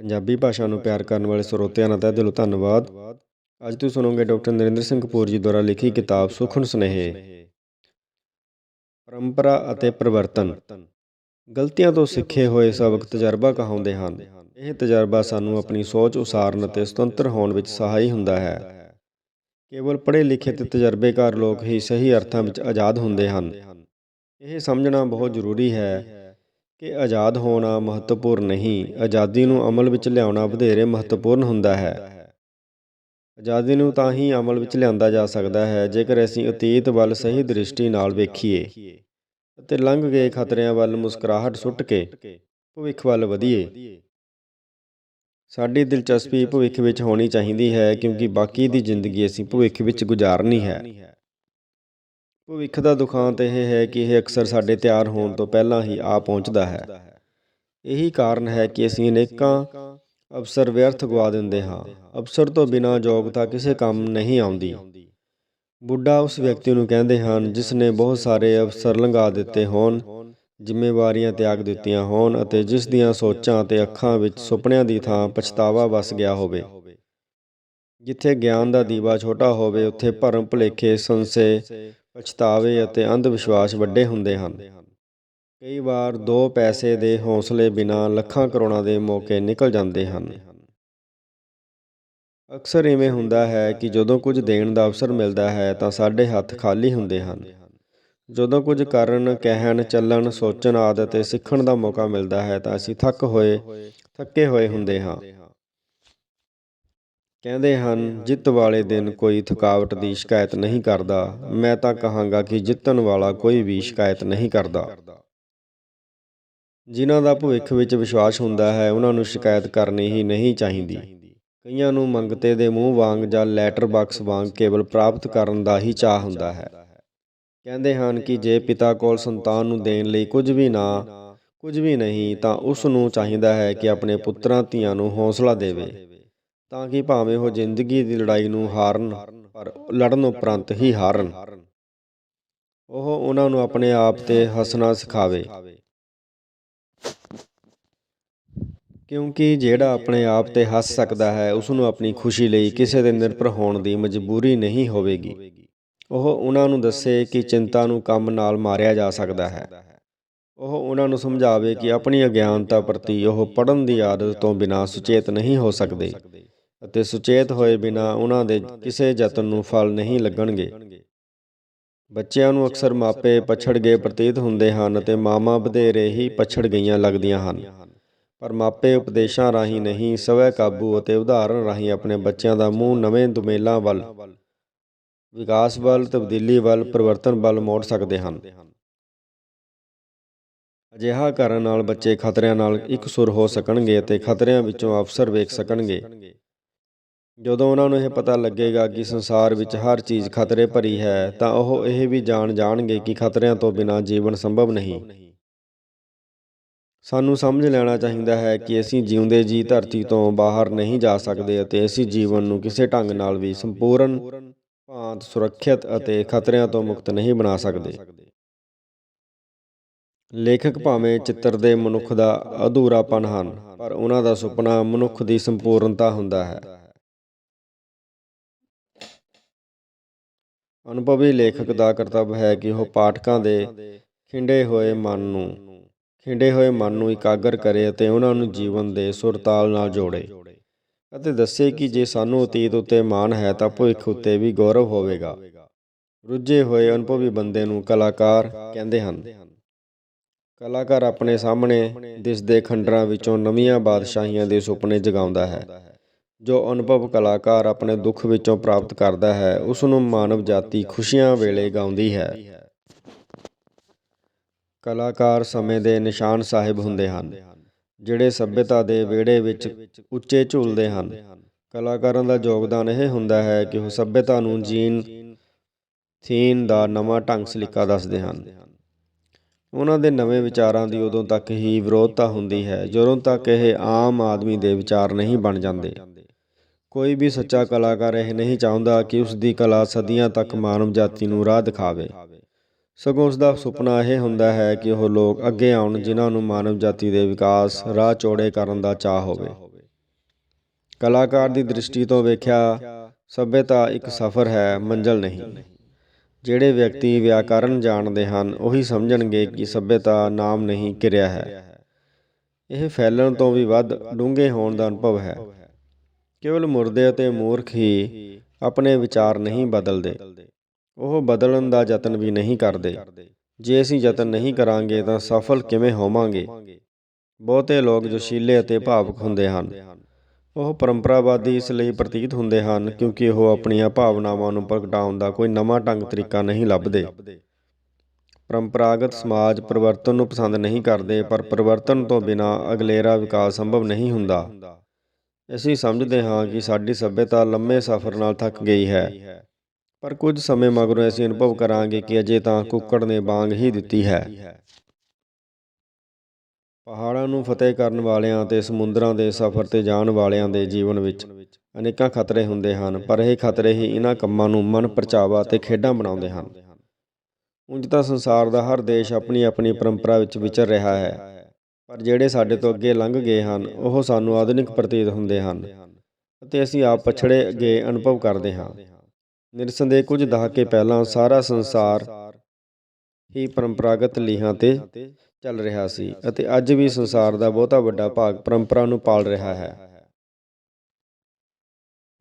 ਪੰਜਾਬੀ ਭਾਸ਼ਾ ਨੂੰ ਪਿਆਰ ਕਰਨ ਵਾਲੇ ਸਰੋਤਿਆਂ ਦਾ ਤਹਿ ਦਿਲੋਂ ਧੰਨਵਾਦ। ਅੱਜ ਤੁਸੀਂ ਸੁਣੋਗੇ ਡਾਕਟਰ ਨਰਿੰਦਰ ਸਿੰਘ ਕਪੂਰ ਜੀ ਦੁਆਰਾ ਲਿਖੀ ਕਿਤਾਬ ਸੁਖਨ ਸੁਨੇਹੇ। ਪਰੰਪਰਾ ਅਤੇ ਪਰਿਵਰਤਨ। ਗਲਤੀਆਂ ਤੋਂ ਸਿੱਖੇ ਹੋਏ ਸਬਕ ਤਜਰਬਾ ਕਹਾਉਂਦੇ ਹਨ। ਇਹ ਤਜਰਬਾ ਸਾਨੂੰ ਆਪਣੀ ਸੋਚ, ਉਸਾਰਨ ਅਤੇ ਸੁਤੰਤਰ ਹੋਣ ਵਿੱਚ ਸਹਾਈ ਹੁੰਦਾ ਹੈ। ਕੇਵਲ ਪੜ੍ਹੇ ਲਿਖੇ ਤੇ ਤਜਰਬੇਕਾਰ ਲੋਕ ਹੀ ਸਹੀ ਅਰਥਾਂ ਵਿੱਚ ਆਜ਼ਾਦ ਹੁੰਦੇ ਹਨ। ਇਹ ਸਮਝਣਾ ਬਹੁਤ ਜ਼ਰੂਰੀ ਹੈ ਕਿ ਆਜ਼ਾਦ ਹੋਣਾ ਮਹੱਤਵਪੂਰਨ ਨਹੀਂ, ਆਜ਼ਾਦੀ ਨੂੰ ਅਮਲ ਵਿੱਚ ਲਿਆਉਣਾ ਵਧੇਰੇ ਮਹੱਤਵਪੂਰਨ ਹੁੰਦਾ ਹੈ। ਆਜ਼ਾਦੀ ਨੂੰ ਤਾਂ ਹੀ ਅਮਲ ਵਿੱਚ ਲਿਆਂਦਾ ਜਾ ਸਕਦਾ ਹੈ ਜੇਕਰ ਅਸੀਂ ਅਤੀਤ ਵੱਲ ਸਹੀ ਦ੍ਰਿਸ਼ਟੀ ਨਾਲ ਵੇਖੀਏ ਅਤੇ ਲੰਘ ਗਏ ਖਤਰਿਆਂ ਵੱਲ ਮੁਸਕਰਾਹਟ ਸੁੱਟ ਕੇ ਭਵਿੱਖ ਵੱਲ ਵਧੀਏ। ਸਾਡੀ ਦਿਲਚਸਪੀ ਭਵਿੱਖ ਵਿੱਚ ਹੋਣੀ ਚਾਹੀਦੀ ਹੈ ਕਿਉਂਕਿ ਬਾਕੀ ਦੀ ਜ਼ਿੰਦਗੀ ਅਸੀਂ ਭਵਿੱਖ ਵਿੱਚ ਗੁਜ਼ਾਰਨੀ ਹੈ। ਭਵਿੱਖ ਦਾ ਦੁਖਾਂਤ ਇਹ ਹੈ ਕਿ ਇਹ ਅਕਸਰ ਸਾਡੇ ਤਿਆਰ ਹੋਣ ਤੋਂ ਪਹਿਲਾਂ ਹੀ ਆ ਪਹੁੰਚਦਾ ਹੈ। ਇਹੀ ਕਾਰਨ ਹੈ ਕਿ ਅਸੀਂ ਅਨੇਕਾਂ ਅਵਸਰ ਵਿਅਰਥ ਗਵਾ ਦਿੰਦੇ ਹਾਂ। ਅਵਸਰ ਤੋਂ ਬਿਨਾਂ ਯੋਗਤਾ ਕਿਸੇ ਕੰਮ ਨਹੀਂ ਆਉਂਦੀ। ਬੁੱਢਾ ਉਸ ਵਿਅਕਤੀ ਨੂੰ ਕਹਿੰਦੇ ਹਨ, ਜਿਸ ਨੇ ਬਹੁਤ ਸਾਰੇ ਅਵਸਰ ਲੰਘਾ ਦਿੱਤੇ ਹੋਣ, ਜ਼ਿੰਮੇਵਾਰੀਆਂ ਤਿਆਗ ਦਿੱਤੀਆਂ ਹੋਣ ਅਤੇ ਜਿਸ ਦੀਆਂ ਸੋਚਾਂ ਅਤੇ ਅੱਖਾਂ ਵਿੱਚ ਸੁਪਨਿਆਂ ਦੀ ਥਾਂ ਪਛਤਾਵਾ ਵਸ ਗਿਆ ਹੋਵੇ। ਜਿੱਥੇ ਗਿਆਨ ਦਾ ਦੀਵਾ ਛੋਟਾ ਹੋਵੇ, ਉੱਥੇ ਭਰਮ ਭੁਲੇਖੇ ਸੰਸੇ ਪਛਤਾਵੇ ਅਤੇ ਅੰਧ ਵਿਸ਼ਵਾਸ ਵੱਡੇ ਹੁੰਦੇ ਹਨ। ਕਈ ਵਾਰ ਦੋ ਪੈਸੇ ਦੇ ਹੌਸਲੇ ਬਿਨਾਂ ਲੱਖਾਂ ਕਰੋੜਾਂ ਦੇ ਮੌਕੇ ਨਿਕਲ ਜਾਂਦੇ ਹਨ। ਅਕਸਰ ਇਵੇਂ ਹੁੰਦਾ ਹੈ ਕਿ ਜਦੋਂ ਕੁਝ ਦੇਣ ਦਾ ਅਵਸਰ ਮਿਲਦਾ ਹੈ ਤਾਂ ਸਾਡੇ ਹੱਥ ਖਾਲੀ ਹੁੰਦੇ ਹਨ। ਜਦੋਂ ਕੁਝ ਕਰਨ, ਕਹਿਣ, ਚੱਲਣ, ਸੋਚਣ ਆਦਿ ਤੇ ਸਿੱਖਣ ਦਾ ਮੌਕਾ ਮਿਲਦਾ ਹੈ ਤਾਂ ਅਸੀਂ ਥੱਕ ਹੋਏ, ਥੱਕੇ ਹੋਏ ਹੁੰਦੇ ਹਾਂ। ਕਹਿੰਦੇ ਹਨ, ਜਿੱਤ ਵਾਲੇ ਦਿਨ ਕੋਈ ਥਕਾਵਟ ਦੀ ਸ਼ਿਕਾਇਤ ਨਹੀਂ ਕਰਦਾ। ਮੈਂ ਤਾਂ ਕਹਾਂਗਾ ਕਿ ਜਿੱਤਣ ਵਾਲਾ ਕੋਈ ਵੀ ਸ਼ਿਕਾਇਤ ਨਹੀਂ ਕਰਦਾ। ਜਿਨ੍ਹਾਂ ਦਾ ਭਵਿੱਖ ਵਿੱਚ ਵਿਸ਼ਵਾਸ ਹੁੰਦਾ ਹੈ, ਉਹਨਾਂ ਨੂੰ ਸ਼ਿਕਾਇਤ ਕਰਨੀ ਹੀ ਨਹੀਂ ਚਾਹੀਦੀ। ਕਈਆਂ ਨੂੰ ਮੰਗਤੇ ਦੇ ਮੂੰਹ ਵਾਂਗ ਜਾਂ ਲੈਟਰ ਬਾਕਸ ਵਾਂਗ ਕੇਵਲ ਪ੍ਰਾਪਤ ਕਰਨ ਦਾ ਹੀ ਚਾਹ ਹੁੰਦਾ ਹੈ। ਕਹਿੰਦੇ ਹਨ ਕਿ ਜੇ ਪਿਤਾ ਕੋਲ ਸੰਤਾਨ ਨੂੰ ਦੇਣ ਲਈ ਕੁਝ ਵੀ ਨਾ, ਕੁਝ ਵੀ ਨਹੀਂ ਤਾਂ ਉਸ ਨੂੰ ਚਾਹੀਦਾ ਹੈ ਕਿ ਆਪਣੇ ਪੁੱਤਰਾਂ, ਧੀਆਂ ਨੂੰ ਹੌਸਲਾ ਦੇਵੇ। ਤਾਂ ਕਿ ਭਾਵੇਂ ਉਹ ਜ਼ਿੰਦਗੀ ਦੀ ਲੜਾਈ ਨੂੰ ਹਾਰਨ, ਪਰ ਲੜਨ ਉਪਰੰਤ ਹੀ ਹਾਰਨ। ਉਹ ਉਹਨਾਂ ਨੂੰ ਆਪਣੇ ਆਪ ਤੇ ਹੱਸਣਾ ਸਿਖਾਵੇ। ਕਿਉਂਕਿ ਜਿਹੜਾ ਆਪਣੇ ਆਪ ਤੇ ਹੱਸ ਸਕਦਾ ਹੈ ਉਸ ਨੂੰ ਆਪਣੀ ਖੁਸ਼ੀ ਲਈ ਕਿਸੇ ਦੇ ਨਿਰਭਰ ਹੋਣ ਦੀ ਮਜਬੂਰੀ ਨਹੀਂ ਹੋਵੇਗੀ। ਉਹ ਉਹਨਾਂ ਨੂੰ ਦੱਸੇ ਕਿ ਚਿੰਤਾ ਨੂੰ ਕੰਮ ਨਾਲ ਮਾਰਿਆ ਜਾ ਸਕਦਾ ਹੈ। ਉਹ ਉਹਨਾਂ ਨੂੰ ਸਮਝਾਵੇ ਕਿ ਆਪਣੀ ਅਗਿਆਨਤਾ ਪ੍ਰਤੀ ਉਹ ਪੜਨ ਦੀ ਆਦਤ ਤੋਂ ਬਿਨਾਂ ਸੁਚੇਤ ਨਹੀਂ ਹੋ ਸਕਦੇ। ਅਤੇ ਸੁਚੇਤ ਹੋਏ ਬਿਨਾਂ ਉਹਨਾਂ ਦੇ ਕਿਸੇ ਯਤਨ ਨੂੰ ਫਲ ਨਹੀਂ ਲੱਗਣਗੇ। ਬੱਚਿਆਂ ਨੂੰ ਅਕਸਰ ਮਾਪੇ ਪਛੜ ਗਏ ਪ੍ਰਤੀਤ ਹੁੰਦੇ ਹਨ ਅਤੇ ਮਾਮਾ ਵਧੇਰੇ ਹੀ ਪਛੜ ਗਈਆਂ ਲੱਗਦੀਆਂ ਹਨ। ਪਰ ਮਾਪੇ ਉਪਦੇਸ਼ਾਂ ਰਾਹੀਂ ਨਹੀਂ, ਸਵੈ ਕਾਬੂ ਅਤੇ ਉਦਾਹਰਣ ਰਾਹੀਂ ਆਪਣੇ ਬੱਚਿਆਂ ਦਾ ਮੂੰਹ ਨਵੇਂ ਦੁਮੇਲਾਂ ਵੱਲ, ਵਿਕਾਸ ਵੱਲ, ਤਬਦੀਲੀ ਵੱਲ, ਪਰਿਵਰਤਨ ਵੱਲ ਮੋੜ ਸਕਦੇ ਹਨ। ਅਜਿਹਾ ਕਰਨ ਨਾਲ ਬੱਚੇ ਖਤਰਿਆਂ ਨਾਲ ਇਕਸੁਰ ਹੋ ਸਕਣਗੇ ਅਤੇ ਖਤਰਿਆਂ ਵਿੱਚੋਂ ਅਵਸਰ ਵੇਖ ਸਕਣਗੇ। ਜਦੋਂ ਉਹਨਾਂ ਨੂੰ ਇਹ ਪਤਾ ਲੱਗੇਗਾ ਕਿ ਸੰਸਾਰ ਵਿੱਚ ਹਰ ਚੀਜ਼ ਖਤਰੇ ਭਰੀ ਹੈ, ਤਾਂ ਉਹ ਇਹ ਵੀ ਜਾਣ ਜਾਣਗੇ ਕਿ ਖਤਰਿਆਂ ਤੋਂ ਬਿਨਾਂ ਜੀਵਨ ਸੰਭਵ ਨਹੀਂ। ਸਾਨੂੰ ਸਮਝ ਲੈਣਾ ਚਾਹੀਦਾ ਹੈ ਕਿ ਅਸੀਂ ਜਿਉਂਦੇ ਜੀ ਧਰਤੀ ਤੋਂ ਬਾਹਰ ਨਹੀਂ ਜਾ ਸਕਦੇ ਅਤੇ ਅਸੀਂ ਜੀਵਨ ਨੂੰ ਕਿਸੇ ਢੰਗ ਨਾਲ ਵੀ ਸੰਪੂਰਨ, ਭਾਂਤ, ਸੁਰੱਖਿਅਤ ਅਤੇ ਖਤਰਿਆਂ ਤੋਂ ਮੁਕਤ ਨਹੀਂ ਬਣਾ ਸਕਦੇ। ਲੇਖਕ ਭਾਵੇਂ ਚਿੱਤਰ ਦੇ ਮਨੁੱਖ ਦਾ ਅਧੂਰਾਪਨ ਹਨ, ਪਰ ਉਹਨਾਂ ਦਾ ਸੁਪਨਾ ਮਨੁੱਖ ਦੀ ਸੰਪੂਰਨਤਾ ਹੁੰਦਾ ਹੈ। ਅਨੁਭਵੀ ਲੇਖਕ ਦਾ ਕਰਤੱਵ ਹੈ ਕਿ ਉਹ ਪਾਠਕਾਂ ਦੇ ਖਿੰਡੇ ਹੋਏ ਮਨ ਨੂੰ, ਖਿੰਡੇ ਹੋਏ ਮਨ ਨੂੰ ਇਕਾਗਰ ਕਰੇ ਅਤੇ ਉਹਨਾਂ ਨੂੰ ਜੀਵਨ ਦੇ ਸੁਰਤਾਲ ਨਾਲ ਜੋੜੇ ਅਤੇ ਦੱਸੇ ਕਿ ਜੇ ਸਾਨੂੰ ਅਤੀਤ ਉੱਤੇ ਮਾਣ ਹੈ ਤਾਂ ਭਵਿੱਖ ਉੱਤੇ ਵੀ ਗੌਰਵ ਹੋਵੇਗਾ। ਰੁੱਝੇ ਹੋਏ ਅਨੁਭਵੀ ਬੰਦੇ ਨੂੰ ਕਲਾਕਾਰ ਕਹਿੰਦੇ ਹਨ, ਕਲਾਕਾਰ ਆਪਣੇ ਸਾਹਮਣੇ ਦਿਸਦੇ ਖੰਡਰਾਂ ਵਿੱਚੋਂ ਨਵੀਆਂ ਬਾਦਸ਼ਾਹੀਆਂ ਦੇ ਸੁਪਨੇ ਜਗਾਉਂਦਾ ਹੈ। ਜੋ ਅਨੁਭਵ ਕਲਾਕਾਰ ਆਪਣੇ ਦੁੱਖ ਵਿੱਚੋਂ ਪ੍ਰਾਪਤ ਕਰਦਾ ਹੈ ਉਸ ਨੂੰ ਮਾਨਵ ਜਾਤੀ ਖੁਸ਼ੀਆਂ ਵੇਲੇ ਗਾਉਂਦੀ ਹੈ। ਕਲਾਕਾਰ ਸਮੇਂ ਦੇ ਨਿਸ਼ਾਨ ਸਾਹਿਬ ਹੁੰਦੇ ਹਨ, ਜਿਹੜੇ ਸਭਿਅਤਾ ਦੇ ਵਿਹੜੇ ਵਿੱਚ ਉੱਚੇ ਝੂਲਦੇ ਹਨ। ਕਲਾਕਾਰਾਂ ਦਾ ਯੋਗਦਾਨ ਇਹ ਹੁੰਦਾ ਹੈ ਕਿ ਉਹ ਸਭਿਅਤਾ ਨੂੰ ਜੀਨ ਥੀਨ ਦਾ ਨਵਾਂ ਢੰਗ ਸਲੀਕਾ ਦੱਸਦੇ ਹਨ। ਉਹਨਾਂ ਦੇ ਨਵੇਂ ਵਿਚਾਰਾਂ ਦੀ ਉਦੋਂ ਤੱਕ ਹੀ ਵਿਰੋਧਤਾ ਹੁੰਦੀ ਹੈ, ਜਦੋਂ ਤੱਕ ਇਹ ਆਮ ਆਦਮੀ ਦੇ ਵਿਚਾਰ ਨਹੀਂ ਬਣ ਜਾਂਦੇ। ਕੋਈ ਵੀ ਸੱਚਾ ਕਲਾਕਾਰ ਇਹ ਨਹੀਂ ਚਾਹੁੰਦਾ ਕਿ ਉਸ ਦੀ ਕਲਾ ਸਦੀਆਂ ਤੱਕ ਮਾਨਵ ਜਾਤੀ ਨੂੰ ਰਾਹ ਦਿਖਾਵੇ। ਸਗੋਂ ਉਸ ਦਾ ਸੁਪਨਾ ਇਹ ਹੁੰਦਾ ਹੈ ਕਿ ਉਹ ਲੋਕ ਅੱਗੇ ਆਉਣ ਜਿਨ੍ਹਾਂ ਨੂੰ ਮਾਨਵ ਜਾਤੀ ਦੇ ਵਿਕਾਸ, ਰਾਹ ਚੌੜੇ ਕਰਨ ਦਾ ਚਾਹ ਹੋਵੇ। ਕਲਾਕਾਰ ਦੀ ਦ੍ਰਿਸ਼ਟੀ ਤੋਂ ਵੇਖਿਆ, ਸਭਿਅਤਾ ਇੱਕ ਸਫ਼ਰ ਹੈ, ਮੰਜ਼ਲ ਨਹੀਂ। ਜਿਹੜੇ ਵਿਅਕਤੀ ਵਿਆਕਰਨ ਜਾਣਦੇ ਹਨ, ਉਹੀ ਸਮਝਣਗੇ ਕਿ ਸਭਿਅਤਾ ਨਾਮ ਨਹੀਂ ਕਿਰਿਆ ਹੈ। ਇਹ ਫੈਲਣ ਤੋਂ ਵੀ ਵੱਧ ਡੂੰਘੇ ਹੋਣ ਦਾ ਅਨੁਭਵ ਹੈ। ਕੇਵਲ ਮੁਰਦੇ ਅਤੇ ਮੂਰਖ ਹੀ ਆਪਣੇ ਵਿਚਾਰ ਨਹੀਂ ਬਦਲਦੇ। ਉਹ ਬਦਲਣ ਦਾ ਯਤਨ ਵੀ ਨਹੀਂ ਕਰਦੇ। ਜੇ ਅਸੀਂ ਯਤਨ ਨਹੀਂ ਕਰਾਂਗੇ ਤਾਂ ਸਫਲ ਕਿਵੇਂ ਹੋਵਾਂਗੇ? ਬਹੁਤੇ ਲੋਕ ਜੋਸ਼ੀਲੇ ਅਤੇ ਭਾਵੁਕ ਹੁੰਦੇ ਹਨ। ਉਹ ਪਰੰਪਰਾਵਾਦੀ ਇਸ ਲਈ ਪ੍ਰਤੀਤ ਹੁੰਦੇ ਹਨ ਕਿਉਂਕਿ ਉਹ ਆਪਣੀਆਂ ਭਾਵਨਾਵਾਂ ਨੂੰ ਪ੍ਰਗਟਾਉਣ ਦਾ ਕੋਈ ਨਵਾਂ ਢੰਗ ਤਰੀਕਾ ਨਹੀਂ ਲੱਭਦੇ। ਪਰੰਪਰਾਗਤ ਸਮਾਜ ਪਰਿਵਰਤਨ ਨੂੰ ਪਸੰਦ ਨਹੀਂ ਕਰਦੇ, ਪਰ ਪਰਿਵਰਤਨ ਤੋਂ ਬਿਨਾਂ ਅਗਲੇਰਾ ਵਿਕਾਸ ਸੰਭਵ ਨਹੀਂ ਹੁੰਦਾ। ਅਸੀਂ ਸਮਝਦੇ ਹਾਂ ਕਿ ਸਾਡੀ ਸੱਭਿਅਤਾ ਲੰਮੇ ਸਫ਼ਰ ਨਾਲ ਥੱਕ ਗਈ ਹੈ। ਪਰ ਕੁਝ ਸਮੇਂ ਮਗਰੋਂ ਅਸੀਂ ਅਨੁਭਵ ਕਰਾਂਗੇ ਕਿ ਅਜੇ ਤਾਂ ਕੁੱਕੜ ਨੇ ਬਾਂਗ ਹੀ ਦਿੱਤੀ ਹੈ। ਪਹਾੜਾਂ ਨੂੰ ਫਤਿਹ ਕਰਨ ਵਾਲਿਆਂ ਤੇ ਸਮੁੰਦਰਾਂ ਦੇ ਸਫ਼ਰ ਤੇ ਜਾਣ ਵਾਲਿਆਂ ਦੇ ਜੀਵਨ ਵਿੱਚ ਅਨੇਕਾਂ ਖਤਰੇ ਹੁੰਦੇ ਹਨ, ਪਰ ਇਹ ਖਤਰੇ ਹੀ ਇਹਨਾਂ ਕੰਮਾਂ ਨੂੰ ਮਨ ਪਰਚਾਵਾ ਤੇ ਖੇਡਾਂ ਬਣਾਉਂਦੇ ਹਨ। ਉਂਝ ਤਾਂ ਸੰਸਾਰ ਦਾ ਹਰ ਦੇਸ਼ ਆਪਣੀ ਆਪਣੀ ਪਰੰਪਰਾ ਵਿੱਚ ਵਿਚਰ ਰਿਹਾ ਹੈ। ਪਰ ਜਿਹੜੇ ਸਾਡੇ ਤੋਂ ਅੱਗੇ ਲੰਘ ਗਏ ਹਨ, ਉਹ ਸਾਨੂੰ ਆਧੁਨਿਕ ਪ੍ਰਤੀਤ ਹੁੰਦੇ ਹਨ ਅਤੇ ਅਸੀਂ ਆਪ ਪਛੜੇ ਗਏ ਅਨੁਭਵ ਕਰਦੇ ਹਾਂ। ਨਿਰਸੰਦੇਹ ਕੁਝ ਦਹਾਕੇ ਪਹਿਲਾਂ ਸਾਰਾ ਸੰਸਾਰ ਹੀ ਪਰੰਪਰਾਗਤ ਲੀਹਾਂ ਤੇ ਚੱਲ ਰਿਹਾ ਸੀ ਅਤੇ ਅੱਜ ਵੀ ਸੰਸਾਰ ਦਾ ਬਹੁਤਾ ਵੱਡਾ ਭਾਗ ਪਰੰਪਰਾ ਨੂੰ ਪਾਲ ਰਿਹਾ ਹੈ।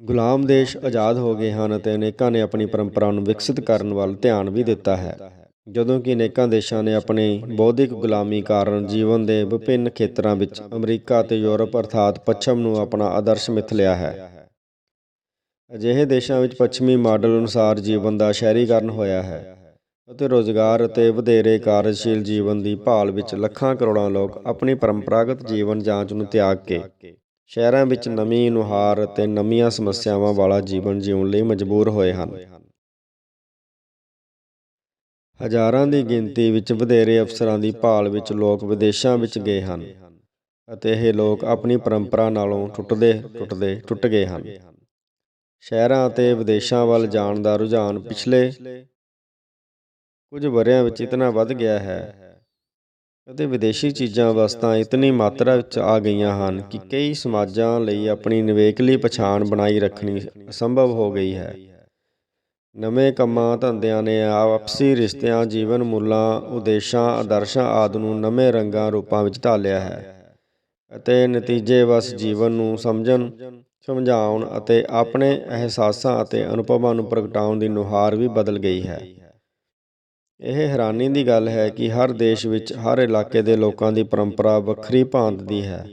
ਗੁਲਾਮ ਦੇਸ਼ ਆਜ਼ਾਦ ਹੋ ਗਏ ਹਨ ਅਤੇ ਅਨੇਕਾਂ ਨੇ ਆਪਣੀ ਪਰੰਪਰਾ ਨੂੰ ਵਿਕਸਿਤ ਕਰਨ ਵੱਲ ਧਿਆਨ ਵੀ ਦਿੱਤਾ ਹੈ। ਜਦੋਂ ਕਿ ਅਨੇਕਾਂ ਦੇਸ਼ਾਂ ਨੇ ਆਪਣੀ ਬੌਧਿਕ ਗੁਲਾਮੀ ਕਾਰਨ ਜੀਵਨ ਦੇ ਵਿਭਿੰਨ ਖੇਤਰਾਂ ਵਿੱਚ ਅਮਰੀਕਾ ਅਤੇ ਯੂਰਪ ਅਰਥਾਤ ਪੱਛਮ ਨੂੰ ਆਪਣਾ ਆਦਰਸ਼ ਮਿਥ ਲਿਆ ਹੈ। ਅਜਿਹੇ ਦੇਸ਼ਾਂ ਵਿੱਚ ਪੱਛਮੀ ਮਾਡਲ ਅਨੁਸਾਰ ਜੀਵਨ ਦਾ ਸ਼ਹਿਰੀਕਰਨ ਹੋਇਆ ਹੈ ਅਤੇ ਰੋਜ਼ਗਾਰ ਅਤੇ ਵਧੇਰੇ ਕਾਰਜਸ਼ੀਲ ਜੀਵਨ ਦੀ ਭਾਲ ਵਿੱਚ ਲੱਖਾਂ ਕਰੋੜਾਂ ਲੋਕ ਆਪਣੀ ਪਰੰਪਰਾਗਤ ਜੀਵਨ ਜਾਂਚ ਨੂੰ ਤਿਆਗ ਕੇ ਸ਼ਹਿਰਾਂ ਵਿੱਚ ਨਵੀਂ ਨੁਹਾਰ ਅਤੇ ਨਵੀਆਂ ਸਮੱਸਿਆਵਾਂ ਵਾਲਾ ਜੀਵਨ ਜਿਉਣ ਲਈ ਮਜਬੂਰ ਹੋਏ ਹਨ। ਹਜ਼ਾਰਾਂ ਦੀ ਗਿਣਤੀ ਵਿੱਚ ਵਧੇਰੇ ਅਫਸਰਾਂ ਦੀ ਭਾਲ ਵਿੱਚ ਲੋਕ ਵਿਦੇਸ਼ਾਂ ਵਿੱਚ ਗਏ ਹਨ ਅਤੇ ਇਹ ਲੋਕ ਆਪਣੀ ਪਰੰਪਰਾ ਨਾਲੋਂ ਟੁੱਟਦੇ ਟੁੱਟਦੇ, ਟੁੱਟ ਗਏ ਹਨ। ਸ਼ਹਿਰਾਂ ਅਤੇ ਵਿਦੇਸ਼ਾਂ ਵੱਲ ਜਾਣ ਦਾ ਰੁਝਾਨ ਪਿਛਲੇ ਕੁਝ ਵਰ੍ਹਿਆਂ ਵਿੱਚ ਇਤਨਾ ਵੱਧ ਗਿਆ ਹੈ ਅਤੇ ਵਿਦੇਸ਼ੀ ਚੀਜ਼ਾਂ ਵਸਤਾਂ ਇਤਨੀ ਮਾਤਰਾ ਵਿੱਚ ਆ ਗਈਆਂ ਹਨ ਕਿ ਕਈ ਸਮਾਜਾਂ ਲਈ ਆਪਣੀ ਨਿਵੇਕਲੀ ਪਛਾਣ ਬਣਾਈ ਰੱਖਣੀ ਅਸੰਭਵ ਹੋ ਗਈ ਹੈ। ਨਵੇਂ ਕੰਮਾਂ ਧੰਦਿਆਂ ਨੇ ਆਪਸੀ ਰਿਸ਼ਤਿਆਂ, ਜੀਵਨ ਮੁੱਲਾਂ, ਉਦੇਸ਼ਾਂ, ਆਦਰਸ਼ਾਂ ਆਦਿ ਨੂੰ ਨਵੇਂ ਰੰਗਾਂ ਰੂਪਾਂ ਵਿੱਚ ਢਾਲਿਆ ਹੈ ਅਤੇ ਨਤੀਜੇਵਸ ਜੀਵਨ ਨੂੰ ਸਮਝਣ, ਸਮਝਾਉਣ ਅਤੇ ਆਪਣੇ ਅਹਿਸਾਸਾਂ ਅਤੇ ਅਨੁਭਵਾਂ ਨੂੰ ਪ੍ਰਗਟਾਉਣ ਦੀ ਨੁਹਾਰ ਵੀ ਬਦਲ ਗਈ ਹੈ। ਇਹ ਹੈਰਾਨੀ ਦੀ ਗੱਲ ਹੈ ਕਿ ਹਰ ਦੇਸ਼ ਵਿੱਚ ਹਰ ਇਲਾਕੇ ਦੇ ਲੋਕਾਂ ਦੀ ਪਰੰਪਰਾ ਵੱਖਰੀ ਭਾਂਤ ਦੀ ਹੈ,